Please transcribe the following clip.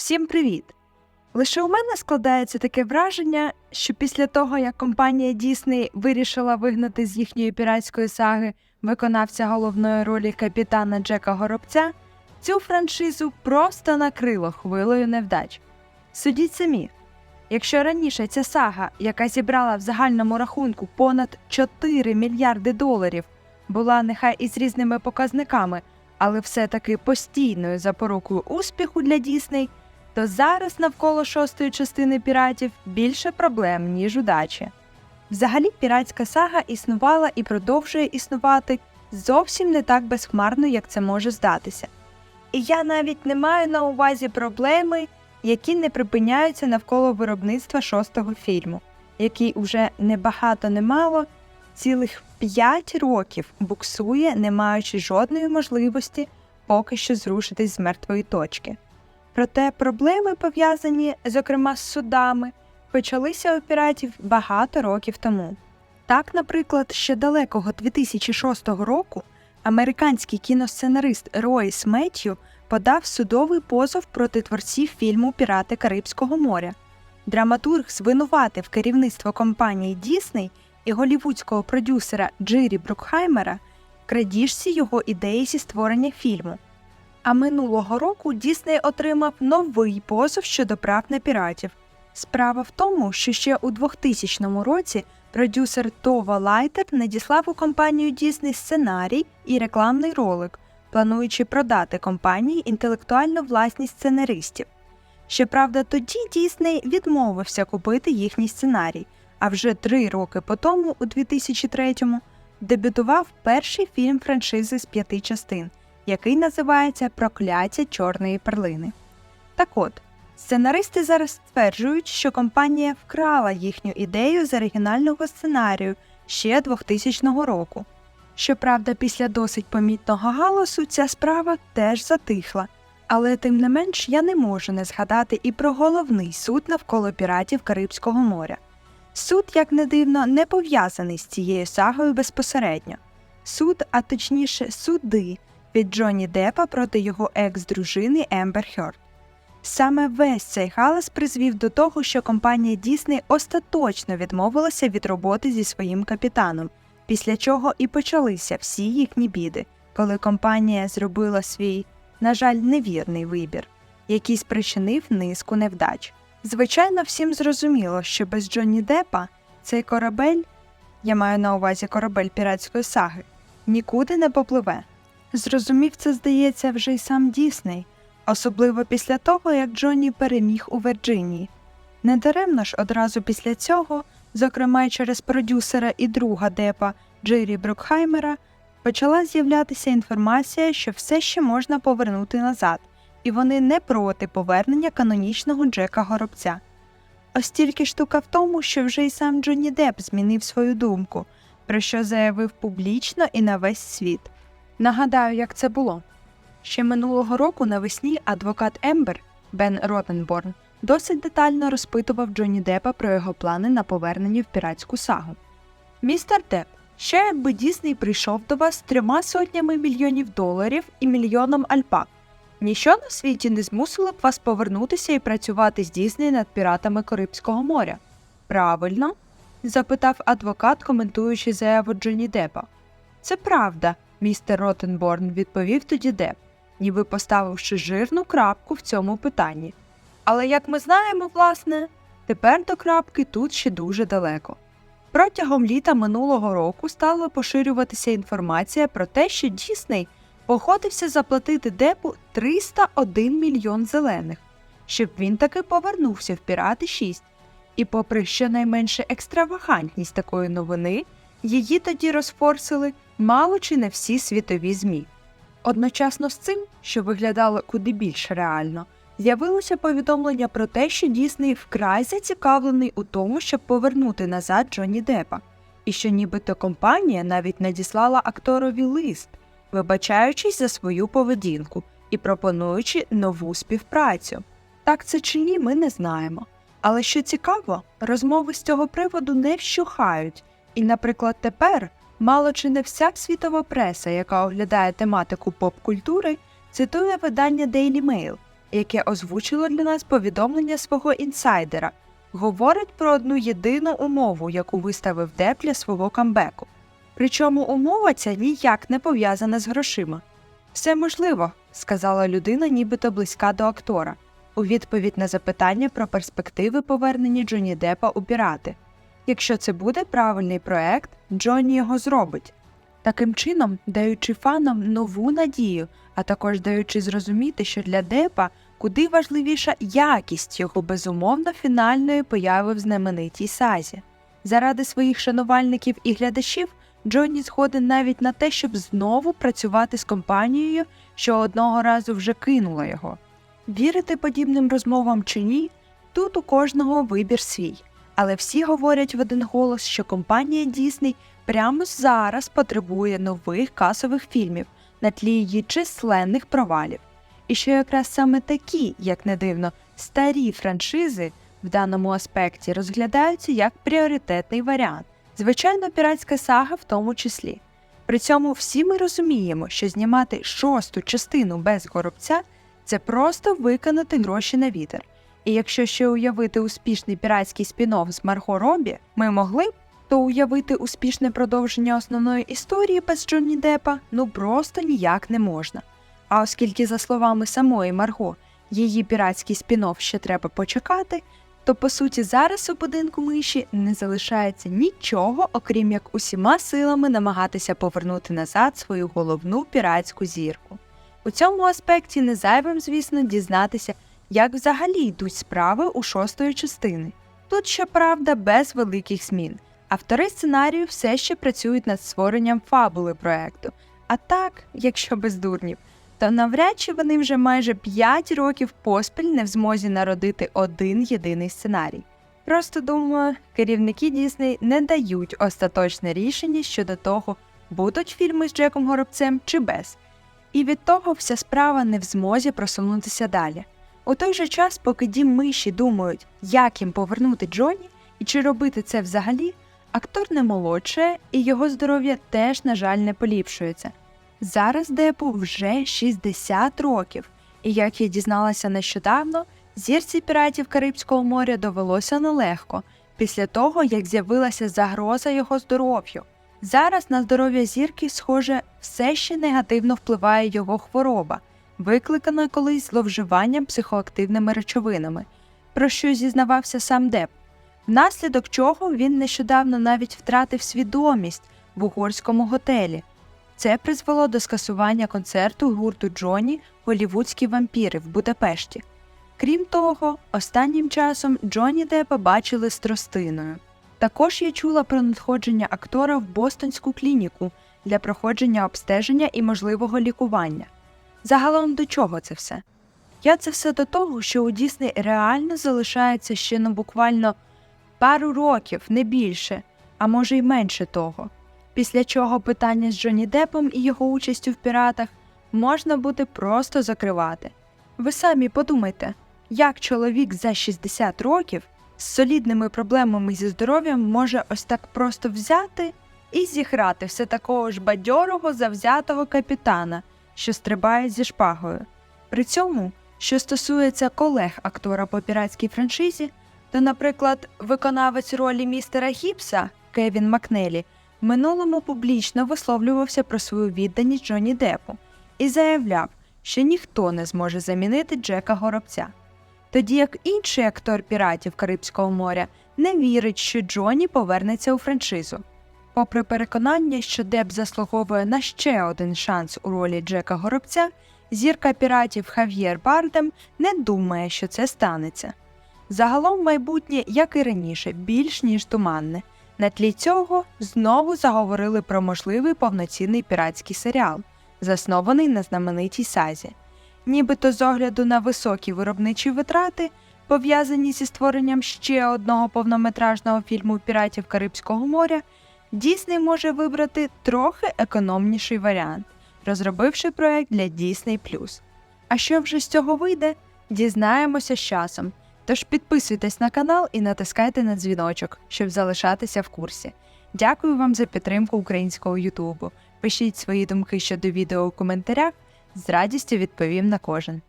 Всім привіт! Лише у мене складається таке враження, що після того, як компанія Disney вирішила вигнати з їхньої піратської саги виконавця головної ролі капітана Джека Горобця, цю франшизу просто накрило хвилею невдач. Судіть самі, якщо раніше ця сага, яка зібрала в загальному рахунку понад 4 мільярди доларів, була нехай із різними показниками, але все-таки постійною запорукою успіху для Дісней, то зараз навколо шостої частини піратів більше проблем, ніж удачі. Взагалі, піратська сага існувала і продовжує існувати зовсім не так безхмарно, як це може здатися. І я навіть не маю на увазі проблеми, які не припиняються навколо виробництва шостого фільму, який уже небагато немало цілих 5 років буксує, не маючи жодної можливості поки що зрушитись з мертвої точки. Проте проблеми, пов'язані, зокрема з судами, почалися у піратів багато років тому. Так, наприклад, ще далекого 2006 року американський кіносценарист Ройс Меттью подав судовий позов проти творців фільму Пірати Карибського моря. Драматург звинуватив керівництво компанії Дісней і голівудського продюсера Джирі Брукхаймера в крадіжці його ідеї зі створення фільму. А минулого року Дісней отримав новий позов щодо прав на піратів. Справа в тому, що ще у 2000 році продюсер Това Лайтер надіслав у компанію Дісней сценарій і рекламний ролик, плануючи продати компанії інтелектуальну власність сценаристів. Щоправда, тоді Дісней відмовився купити їхній сценарій, а вже три роки по тому, у 2003-му, дебютував перший фільм франшизи з п'яти частин, який називається Прокляття чорної перлини. Так от, сценаристи зараз стверджують, що компанія вкрала їхню ідею з оригінального сценарію ще 2000 року. Щоправда, після досить помітного галасу ця справа теж затихла. Але тим не менш я не можу не згадати і про головний суд навколо піратів Карибського моря. Суд, як не дивно, не пов'язаний з цією сагою безпосередньо. Суд, а точніше, суди від Джонні Деппа проти його екс-дружини Ембер Хьорд. Саме весь цей галас призвів до того, що компанія Дісней остаточно відмовилася від роботи зі своїм капітаном, після чого і почалися всі їхні біди, коли компанія зробила свій, на жаль, невірний вибір, який спричинив низку невдач. Звичайно, всім зрозуміло, що без Джонні Деппа цей корабель, я маю на увазі корабель піратської саги, нікуди не попливе. Зрозумів це, здається, вже й сам Дісней, особливо після того, як Джонні переміг у Вірджинії. Недаремно ж одразу після цього, зокрема й через продюсера і друга Депа Джері Брукхаймера, почала з'являтися інформація, що все ще можна повернути назад, і вони не проти повернення канонічного Джека Горобця. Ось тільки штука в тому, що вже й сам Джонні Деп змінив свою думку, про що заявив публічно і на весь світ. Нагадаю, як це було. Ще минулого року навесні адвокат Ембер Бен Ротенборн досить детально розпитував Джонні Деппа про його плани на повернення в піратську сагу. Містер Депп, що якби Дісней прийшов до вас з трьома сотнями мільйонів доларів і мільйоном альпак? Ніщо на світі не змусило б вас повернутися і працювати з Дісней над піратами Карибського моря. Правильно? запитав адвокат, коментуючи заяву Джонні Деппа. Це правда, містер Ротенборн, відповів тоді Деп, ніби поставивши жирну крапку в цьому питанні. Але як ми знаємо, власне, тепер до крапки тут ще дуже далеко. Протягом літа минулого року стала поширюватися інформація про те, що Дісней погодився заплатити Депу 301 мільйон зелених, щоб він таки повернувся в Пірати 6. І, попри щонайменше екстравагантність такої новини, її тоді розфорсили мало чи не всі світові ЗМІ. Одночасно з цим, що виглядало куди більш реально, з'явилося повідомлення про те, що Дісней вкрай зацікавлений у тому, щоб повернути назад Джонні Деппа, і що нібито компанія навіть надіслала акторові лист, вибачаючись за свою поведінку і пропонуючи нову співпрацю. Так це чи ні, ми не знаємо. Але що цікаво, розмови з цього приводу не вщухають, і, наприклад, тепер мало чи не вся світова преса, яка оглядає тематику поп-культури, цитує видання Daily Mail, яке озвучило для нас повідомлення свого інсайдера, говорить про одну єдину умову, яку виставив Деп для свого камбеку. Причому умова ця ніяк не пов'язана з грошима. Все можливо, сказала людина, нібито близька до актора, у відповідь на запитання про перспективи повернення Джонні Депа у пірати. Якщо це буде правильний проект, Джонні його зробить. Таким чином, даючи фанам нову надію, а також даючи зрозуміти, що для Депа куди важливіша якість його безумовно фінальної появи в знаменитій сазі. Заради своїх шанувальників і глядачів Джонні згоден навіть на те, щоб знову працювати з компанією, що одного разу вже кинула його. Вірити подібним розмовам чи ні, тут у кожного вибір свій, але всі говорять в один голос, що компанія Дісней прямо зараз потребує нових касових фільмів на тлі її численних провалів. І що якраз саме такі, як не дивно, старі франшизи в даному аспекті розглядаються як пріоритетний варіант, звичайно, піратська сага в тому числі. При цьому всі ми розуміємо, що знімати шосту частину без горобця це просто виконати гроші на вітер. І якщо ще уявити успішний піратський спін-офф з Марго Робі, ми могли б, то уявити успішне продовження основної історії без Джонні Депа ну просто ніяк не можна. А оскільки, за словами самої Марго, її піратський спін-офф ще треба почекати, то по суті зараз у будинку миші не залишається нічого, окрім як усіма силами намагатися повернути назад свою головну піратську зірку. У цьому аспекті не зайвим, звісно, дізнатися, як взагалі йдуть справи у шостої частини. Тут, щоправда, без великих змін. Автори сценарію все ще працюють над створенням фабули проекту. А так, якщо без дурнів, то навряд чи вони вже майже 5 років поспіль не в змозі народити один єдиний сценарій. Просто думаю, керівники Дісней не дають остаточне рішення щодо того, будуть фільми з Джеком Горобцем чи без. І від того вся справа не в змозі просунутися далі. У той же час, поки дім миші думають, як їм повернути Джонні і чи робити це взагалі, актор не молодшає і його здоров'я теж, на жаль, не поліпшується. Зараз Депу вже 60 років, і як я дізналася нещодавно, зірці піратів Карибського моря довелося нелегко після того, як з'явилася загроза його здоров'ю. Зараз на здоров'я зірки, схоже, все ще негативно впливає його хвороба, викликана колись зловживанням психоактивними речовинами, про що зізнавався сам Деп, внаслідок чого він нещодавно навіть втратив свідомість в угорському готелі. Це призвело до скасування концерту гурту Джоні Голівудські вампіри в Будапешті. Крім того, останнім часом Джоні Депа бачили з тростиною. Також я чула про надходження актора в Бостонську клініку для проходження обстеження і можливого лікування. Загалом до чого це все? Я це все до того, що у Дісней реально залишається ще ну буквально пару років, не більше, а може й менше того. Після чого питання з Джонні Депом і його участю в піратах можна буде просто закривати. Ви самі подумайте, як чоловік за 60 років з солідними проблемами зі здоров'ям може ось так просто взяти і зіграти все такого ж бадьорого завзятого капітана, що стрибає зі шпагою. При цьому, що стосується колег актора по піратській франшизі, то, наприклад, виконавець ролі містера Гіпса Кевін Макнелі в минулому публічно висловлювався про свою відданість Джонні Депу і заявляв, що ніхто не зможе замінити Джека Горобця. Тоді як інший актор піратів Карибського моря не вірить, що Джонні повернеться у франшизу. Попри переконання, що Деп заслуговує на ще один шанс у ролі Джека Горобця, зірка піратів Хав'єр Бардем не думає, що це станеться. Загалом майбутнє, як і раніше, більш ніж туманне. На тлі цього знову заговорили про можливий повноцінний піратський серіал, заснований на знаменитій сазі. Нібито з огляду на високі виробничі витрати, пов'язані зі створенням ще одного повнометражного фільму піратів Карибського моря, Дісней може вибрати трохи економніший варіант, розробивши проект для Disney+. А що вже з цього вийде, дізнаємося з часом. Тож підписуйтесь на канал і натискайте на дзвіночок, щоб залишатися в курсі. Дякую вам за підтримку українського Ютубу. Пишіть свої думки щодо відео у коментарях, з радістю відповім на кожен.